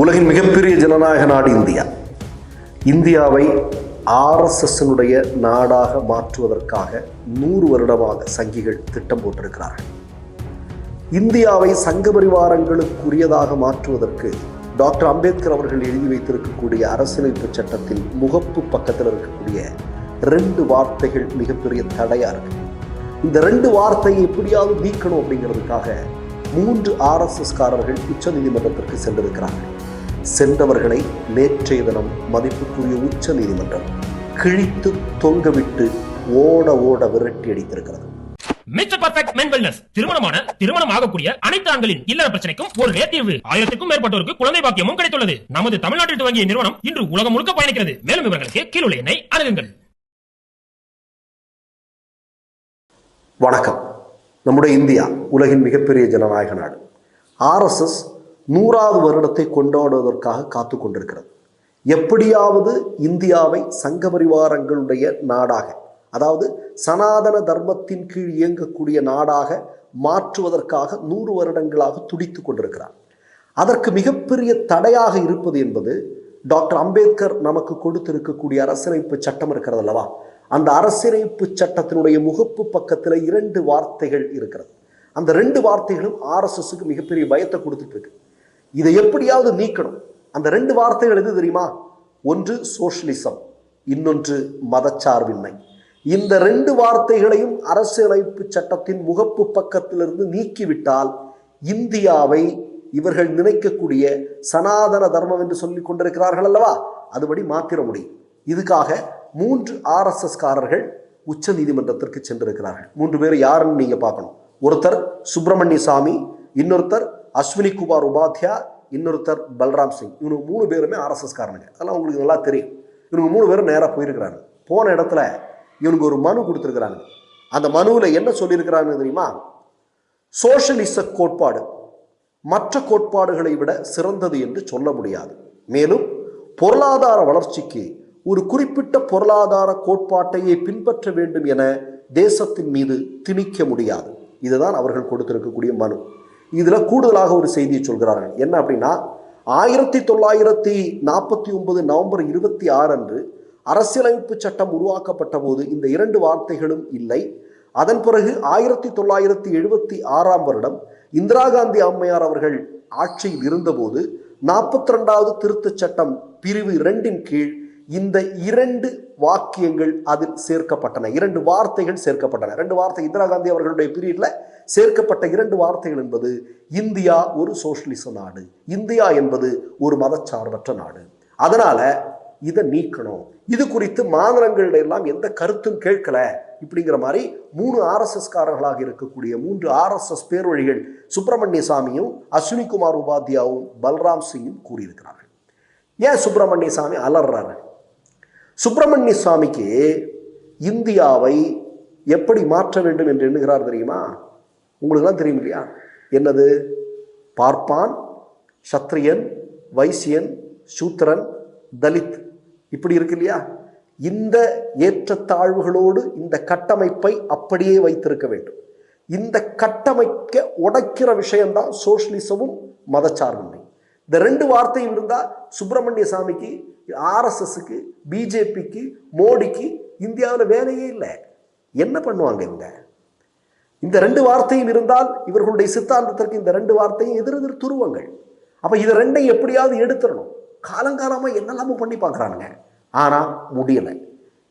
உலகின் மிகப்பெரிய ஜனநாயக நாடு இந்தியா. இந்தியாவை ஆர்எஸ்எஸ்னுடைய நாடாக மாற்றுவதற்காக நூறு வருடமாக சங்கிகள் திட்டம் போட்டிருக்கிறார்கள். இந்தியாவை சங்க பரிவாரங்களுக்குரியதாக மாற்றுவதற்கு டாக்டர் அம்பேத்கர் அவர்கள் எழுதி வைத்திருக்கக்கூடிய அரசியலமைப்பு சட்டத்தின் முகப்பு பக்கத்தில் இருக்கக்கூடிய ரெண்டு வார்த்தைகள் மிகப்பெரிய தடையா இருக்கு. இந்த ரெண்டு வார்த்தையை எப்படியாவது நீக்கணும் அப்படிங்கிறதுக்காக மூன்று ஆர்எஸ்எஸ்காரர்கள் உச்சநீதிமன்றத்திற்கு சென்றிருக்கிறார்கள். சென்றவர்களை நேற்றைய தினம் மதிப்புக்குரிய உச்ச நீதிமன்றம் கிழித்து தொங்கவிட்டு ஓட ஓட விரட்டி அடித்திருக்கிறது. மிஸ்டர் பர்ஃபெக்ட் மென் வெல்னஸ் திருமணமான திருமணம் ஆகக்கூடிய அனைத்து ஆண்களின் இல்லற பிரச்சனைக்கும் ஒரே தீர்வு. ஆயிரத்துக்கும் மேற்பட்டோருக்கு குழந்தை பாக்கியமும் கிடைத்துள்ளது. நமது தமிழ்நாட்டில் துவங்கிய நிறுவனம் இன்று உலகம் முழுக்க பயணிக்கிறது. மேலும் விவரங்களுக்கு கீழுள்ள எண்ணை அணுகுங்கள். வணக்கம். நம்முடைய இந்தியா உலகின் மிகப்பெரிய ஜனநாயக நாடு. ஆர்எஸ்எஸ் நூறாவது வருடத்தை கொண்டாடுவதற்காக காத்து கொண்டிருக்கிறது. எப்படியாவது இந்தியாவை சங்க பரிவாரங்களுடைய நாடாக அதாவது சனாதன தர்மத்தின் கீழ் இயங்கக்கூடிய நாடாக மாற்றுவதற்காக நூறு வருடங்களாக துடித்து கொண்டிருக்கிறார். அதற்கு மிகப்பெரிய தடையாக இருப்பது என்பது டாக்டர் அம்பேத்கர் நமக்கு கொடுத்திருக்கக்கூடிய அரசியலமைப்பு சட்டம் இருக்கிறது அல்லவா? அந்த அரசியலமைப்பு சட்டத்தினுடைய முகப்பு பக்கத்தில் இரண்டு வார்த்தைகள் இருக்கிறது. அந்த ரெண்டு வார்த்தைகளும் ஆர்எஸ்எஸ்க்கு மிகப்பெரிய பயத்தை கொடுத்துட்டு இருக்கு. இதை எப்படியாவது நீக்கணும். அந்த ரெண்டு வார்த்தைகள் எது தெரியுமா? ஒன்று சோஷலிசம் இன்னொன்று மதச்சார்பின்மை. இந்த ரெண்டு வார்த்தைகளையும் அரசியலமைப்பு சட்டத்தின் முகப்பு பக்கத்திலிருந்து நீக்கிவிட்டால் இந்தியாவை இவர்கள் நினைக்கக்கூடிய சனாதன தர்மம் என்று சொல்லிக் கொண்டிருக்கிறார்கள் அல்லவா? அதுபடி மாத்திர முடியும் இதுக்காக மூன்று ஆர்எஸ்எஸ் காரர்கள் உச்ச நீதிமன்றத்திற்கு சென்றிருக்கிறார்கள். மூன்று பேர் யாருன்னு நீங்க பார்க்கணும். ஒருத்தர் சுப்பிரமணிய சாமி இன்னொருத்தர் அஸ்வினி குமார் உபாத்யா இன்னொருத்தர் பல்ராம் சிங். இவங்க மூணு பேருமே ஆர்எஸ்எஸ் காரனுங்க. அதெல்லாம் உங்களுக்கு நல்லா தெரியும். இவங்க மூணு பேரும் நேராக போயிருக்கிறாங்க. போன இடத்துல இவனுக்கு ஒரு மனு கொடுத்துருக்குறாங்க. அந்த மனுவில் என்ன சொல்லியிருக்கிறாங்க தெரியுமா? சோஷலிச கோட்பாடு. மற்ற கோட்பாடுகளை விட சிறந்தது என்று சொல்ல முடியாது. மேலும் பொருளாதார வளர்ச்சிக்கு ஒரு குறிப்பிட்ட பொருளாதார கோட்பாட்டையே பின்பற்ற வேண்டும் என தேசத்தின் மீது திணிக்க முடியாது. இதுதான் அவர்கள் கொடுத்திருக்கக்கூடிய மனு. இதில் கூடுதலாக ஒரு செய்தியை சொல்கிறார்கள். என்ன அப்படின்னா ஆயிரத்தி தொள்ளாயிரத்தி நாற்பத்தி ஒன்பது நவம்பர் இருபத்தி ஆறு அன்று அரசியலமைப்பு சட்டம் உருவாக்கப்பட்ட போது இந்த இரண்டு வார்த்தைகளும் இல்லை. அதன் பிறகு ஆயிரத்தி தொள்ளாயிரத்தி எழுபத்தி ஆறாம் வருடம் இந்திரா காந்தி அம்மையார் அவர்கள் ஆட்சியில் இருந்தபோது நாற்பத்தி ரெண்டாவது திருத்தச் சட்டம் பிரிவு இரண்டின் கீழ் இந்த இரண்டு வாக்கியங்கள் அதில் சேர்க்கப்பட்டன. இரண்டு வார்த்தைகள் சேர்க்கப்பட்டன. இரண்டு வார்த்தை இந்திரா காந்தி அவர்களுடைய பீரியட்ல சேர்க்கப்பட்ட இரண்டு வார்த்தைகள் என்பது இந்தியா ஒரு சோசியலிச நாடு. இந்தியா என்பது ஒரு மதச்சார்பற்ற நாடு. அதனால இதை நீக்கணும். இது குறித்து மாநிலங்களிட எல்லாம் எந்த கருத்தும் கேட்கல. இப்படிங்கிற மாதிரி மூணு ஆர்எஸ்எஸ்காரர்களாக இருக்கக்கூடிய மூன்று ஆர்எஸ்எஸ் பேர்வழிகள் சுப்பிரமணிய சாமியும் அஸ்வினி குமார் உபாத்யாவும் பல்ராம் சிங்கும் கூறியிருக்கிறார்கள். ஏன் சுப்பிரமணிய சாமி அலறாரு? சுப்பிரமணிய சுவாமிக்கு இந்தியாவை எப்படி மாற்ற வேண்டும் என்று எண்ணுகிறார் தெரியுமா? உங்களுக்கெல்லாம் தெரியும் இல்லையா? என்னது? பார்ப்பான் சத்திரியன் வைசியன் சூத்திரன் தலித். இப்படி இருக்கு இல்லையா? இந்த ஏற்றத்தாழ்வுகளோடு இந்த கட்டமைப்பை அப்படியே வைத்திருக்க வேண்டும். இந்த கட்டமைக்க உடைக்கிற விஷயம்தான் சோஷலிசமும் மதச்சார்பின்மை. இந்த ரெண்டு வார்த்தையும் இருந்தால் சுப்பிரமணிய சாமிக்கு ஆர்எஸ்எஸ்க்கு பிஜேபிக்கு மோடிக்கு இந்தியாவில் வேலையே இல்லை. என்ன பண்ணுவாங்க இவங்க? இந்த ரெண்டு வார்த்தையும் இருந்தால் இவர்களுடைய சித்தாந்தத்திற்கு இந்த ரெண்டு வார்த்தையும் எதிரெதிர் துருவங்கள். அப்போ இதை ரெண்டையும் எப்படியாவது எடுத்துடணும். காலங்காலமாக என்னெல்லாமோ பண்ணி பார்க்குறானுங்க. ஆனால் முடியலை.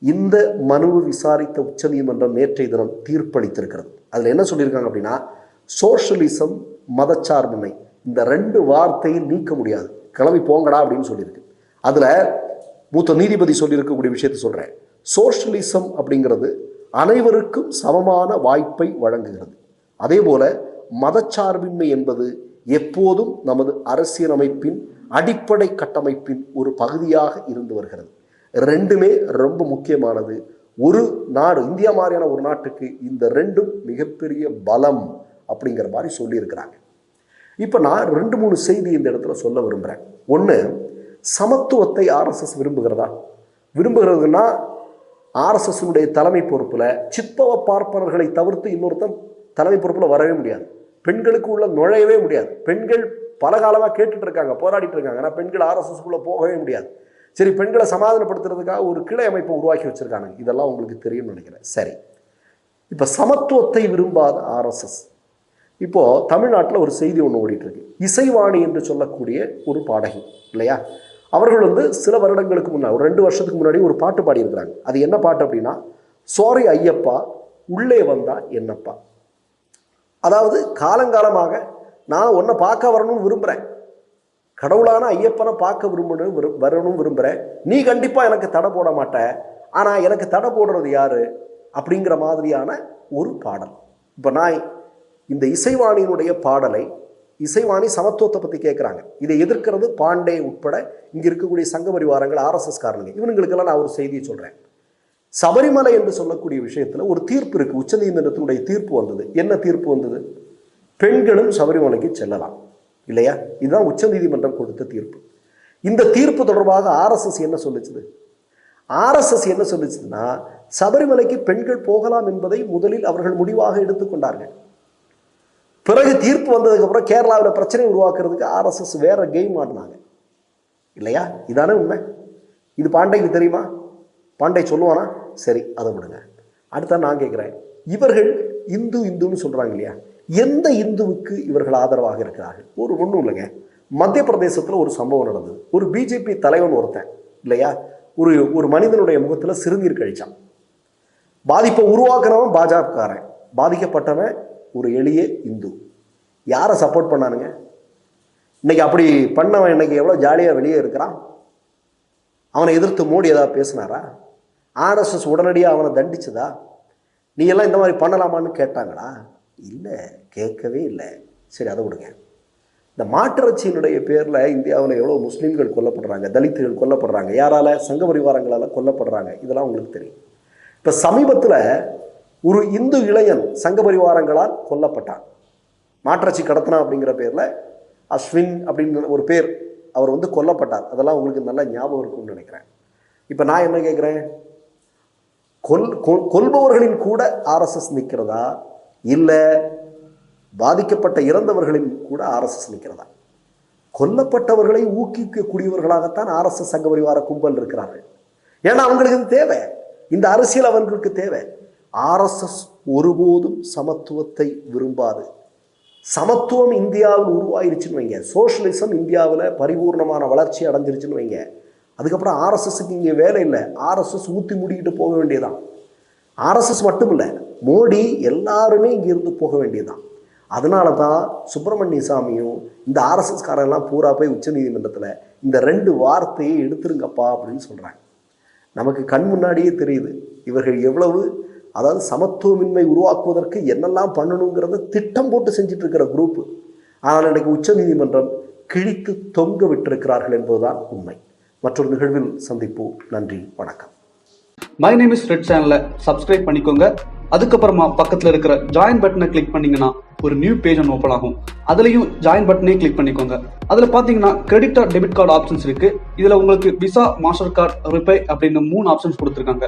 இந்த மனுவை விசாரித்த உச்சநீதிமன்றம் நேற்றைய தினம் தீர்ப்பளித்திருக்கிறது. அதில் என்ன சொல்லியிருக்காங்க அப்படின்னா சோஷலிசம் மதச்சார்பின்மை இந்த ரெண்டு வார்த்தையும் நீக்க முடியாது. கிளம்பி போங்கடா அப்படின்னு சொல்லியிருக்கு. அதில் மூத்த நீதிபதி சொல்லியிருக்கக்கூடிய விஷயத்தை சொல்கிறேன் சோஷலிசம் அப்படிங்கிறது அனைவருக்கும் சமமான வாய்ப்பை வழங்குகிறது. அதே போல் மதச்சார்பின்மை என்பது எப்போதும் நமது அரசியலமைப்பின் அடிப்படை கட்டமைப்பின் ஒரு பகுதியாக இருந்து வருகிறது. ரெண்டுமே ரொம்ப முக்கியமானது. ஒரு நாடு இந்தியா மாதிரியான ஒரு நாட்டுக்கு இந்த ரெண்டும் மிகப்பெரிய பலம் அப்படிங்கிற மாதிரி சொல்லியிருக்கிறாங்க. இப்போ நான் ரெண்டு மூணு செய்தி இந்த இடத்துல சொல்ல விரும்புகிறேன் ஒன்று சமத்துவத்தை ஆர்எஸ்எஸ் விரும்புகிறதா? விரும்புகிறதுன்னா ஆர்எஸ்எஸ்னுடைய தலைமை பொறுப்பில் சித்தவ பார்ப்பனர்களை தவிர்த்து இன்னொருத்தன் தலைமை பொறுப்பில் வரவே முடியாது. பெண்களுக்கு உள்ள நுழையவே முடியாது. பெண்கள் பல காலமாக கேட்டுட்டு இருக்காங்க போராடிட்டு இருக்காங்க ஆனால் பெண்கள் ஆர்எஸ்எஸ்குள்ளே போகவே முடியாது. சரி பெண்களை சமாதானப்படுத்துறதுக்காக ஒரு கிளை அமைப்பை உருவாக்கி வச்சிருக்காங்க. இதெல்லாம் உங்களுக்கு தெரியும்னு நினைக்கிறேன். சரி. இப்போ சமத்துவத்தை விரும்பாத ஆர்எஸ்எஸ். இப்போது தமிழ்நாட்டில் ஒரு செய்தி ஒன்று ஓடிட்டுருக்கு. இசைவாணி என்று சொல்லக்கூடிய ஒரு பாடகி இல்லையா? அவர்கள் வந்து சில வருடங்களுக்கு முன்னாடி ஒரு ரெண்டு வருஷத்துக்கு முன்னாடி ஒரு பாட்டு பாடியிருக்கிறாங்க. அது என்ன பாட்டு அப்படின்னா சோரி ஐயப்பா உள்ளே வந்தா என்னப்பா? அதாவது காலங்காலமாக நான் உன்னை பார்க்க வரணும்னு விரும்புகிறேன் கடவுளான ஐயப்பனை பார்க்க விரும்பணும் விரு- வரணும் விரும்புகிறேன் நீ கண்டிப்பாக எனக்கு தடை போட மாட்ட. ஆனால் எனக்கு தடை போடுறது யார்? அப்படிங்கிற மாதிரியான ஒரு பாடல். இப்போ நான் இந்த இசைவாணியினுடைய பாடலை இசைவாணி சமத்துவத்தை பற்றி கேட்குறாங்க இதை எதிர்க்கிறது பாண்டே உட்பட இங்கே இருக்கக்கூடிய சங்க பரிவாரங்கள் ஆர்எஸ்எஸ் காரணங்க இவனுங்களுக்கெல்லாம் நான் ஒரு செய்தியை சொல்கிறேன் சபரிமலை என்று சொல்லக்கூடிய விஷயத்தில் ஒரு தீர்ப்பு இருக்குது உச்சநீதிமன்றத்தினுடைய தீர்ப்பு வந்தது. என்ன தீர்ப்பு வந்தது? பெண்களும் சபரிமலைக்கு செல்லலாம். இல்லையா? இதுதான் உச்சநீதிமன்றம் கொடுத்த தீர்ப்பு. இந்த தீர்ப்பு தொடர்பாக ஆர்எஸ்எஸ் என்ன சொல்லிச்சுது? ஆர்எஸ்எஸ் என்ன சொல்லிச்சுன்னா சபரிமலைக்கு பெண்கள் போகலாம் என்பதை முதலில் அவர்கள் முடிவாக எடுத்துக்கொண்டார்கள். பிறகு தீர்ப்பு வந்ததுக்கு அப்புறம் கேரளாவில் பிரச்சனை உருவாக்குறதுக்கு ஆர்எஸ்எஸ் வேற கேம் ஆடினாங்க. இல்லையா? இதானே உண்மை. இது பாண்டைக்கு தெரியுமா? பாண்டே சொல்லுவானா? சரி அதை விடுங்க. அடுத்த நான் கேட்குறேன் இவர்கள் இந்து இந்துன்னு சொல்கிறாங்க இல்லையா? எந்த இந்துவுக்கு இவர்கள் ஆதரவாக இருக்கிறார்கள்? ஒரு ஒன்றும் இல்லைங்க. மத்திய பிரதேசத்தில் ஒரு சம்பவம் நடந்தது. ஒரு பிஜேபி தலைவன் ஒருத்தன் இல்லையா? ஒரு ஒரு மனிதனுடைய முகத்தில் சிறுநீர் கழிச்சான். பாதிப்பை உருவாக்குனவன் பாஜகக்காரன். பாதிக்கப்பட்டவன் ஒரு எளிய இந்து. யாரை சப்போர்ட் பண்ணானுங்க? இன்னைக்கு அப்படி பண்ணவன் இன்னைக்கு எவ்வளோ ஜாலியாக வெளியே இருக்கிறான்? அவனை எதிர்த்து மோடி ஏதாவது பேசினாரா? ஆர்எஸ்எஸ் உடனடியாக அவனை தண்டிச்சதா? நீ எல்லாம் இந்த மாதிரி பண்ணலாமான்னு கேட்டாங்களா? இல்லை கேட்கவே இல்லை. சரி அதை விடுங்க. இந்த மாட்டிறைச்சியினுடைய பேரில் இந்தியாவில் எவ்வளோ முஸ்லீம்கள் கொல்லப்படுறாங்க தலித்துகள் கொல்லப்படுறாங்க யாரால? சங்க பரிவாரங்களால் கொல்லப்படுறாங்க. இதெல்லாம் உங்களுக்கு தெரியும். இப்போ சமீபத்தில் ஒரு இந்து இளைஞன் சங்க பரிவாரங்களால் கொல்லப்பட்டான். மாற்றச்சி கடத்தினா அப்படிங்கிற பேரில் அஸ்வின் அப்படின்னு ஒரு பேர் அவர் வந்து கொல்லப்பட்டார். அதெல்லாம் உங்களுக்கு நல்லா ஞாபகம் இருக்கும்னு நினைக்கிறேன். இப்போ நான் என்ன கேட்குறேன்? கொல்- கொல்பவர்களின் கூட ஆர்எஸ்எஸ் நிற்கிறதா? இல்லை பாதிக்கப்பட்ட இறந்தவர்களின் கூட ஆர்எஸ்எஸ் நிற்கிறதா? கொல்லப்பட்டவர்களை ஊக்குவிக்கக்கூடியவர்களாகத்தான் ஆர்எஸ்எஸ் சங்க பரிவார கும்பல் இருக்கிறார்கள். ஏன்னா அவங்களுக்கு இது தேவை. இந்த அரசியல் அவர்களுக்கு தேவை. ஆர்எஸ்எஸ் ஒருபோதும் சமத்துவத்தை விரும்பாது. சமத்துவம் இந்தியாவில் உருவாயிருச்சுன்னு வைங்க. சோஷலிசம் இந்தியாவில் பரிபூர்ணமான வளர்ச்சி அடைஞ்சிருச்சுன்னு வைங்க. அதுக்கப்புறம் ஆர்எஸ்எஸ்க்கு இங்கே வேலை இல்லை. ஆர்எஸ்எஸ் ஊற்றி மூடிக்கிட்டு போக வேண்டியதான் ஆர்எஸ்எஸ் மட்டும் இல்லை மோடி எல்லாருமே இங்கேருந்து போக வேண்டியதான் அதனால தான் சுப்பிரமணிய சாமியும் இந்த ஆர்எஸ்எஸ்காரெல்லாம் பூரா போய் உச்சநீதிமன்றத்தில் இந்த ரெண்டு வார்த்தையை எடுத்துருங்கப்பா அப்படின்னு சொல்கிறாங்க நமக்கு கண் முன்னாடியே தெரியுது. இவர்கள் எவ்வளவு அதாவது சமத்துவமின்மை உருவாக்குவதற்கு என்னெல்லாம் பண்ணணுங்கிறத திட்டம் போட்டு செஞ்சுட்டு இருக்கிற குரூப் ஆனால் இன்னைக்கு உச்சநீதிமன்றம் கிழித்து தொங்க விட்டிருக்கிறார்கள் என்பதுதான் உண்மை. மற்றொரு நிகழ்வில் சந்திப்போம். நன்றி வணக்கம். மை நேம் இஸ் ரெட் சேனலை சப்ஸ்கிரைப் பண்ணிக்கோங்க. அதுக்கப்புறமா பக்கத்தில் இருக்கிற ஜாயின் பட்டனை கிளிக் பண்ணீங்கன்னா ஒரு நியூ பேஜ் ஒன்று ஓப்பன் ஆகும். அதுலயும் ஜாயின் பட்டனே கிளிக் பண்ணிக்கோங்க. அதுல பாத்தீங்கன்னா credit card debit card options இருக்கு. இதுல உங்களுக்கு விசா மாஸ்டர் கார்டு ரிப்பே அப்படின்னு மூணு ஆப்ஷன்ஸ் கொடுத்துருக்காங்க.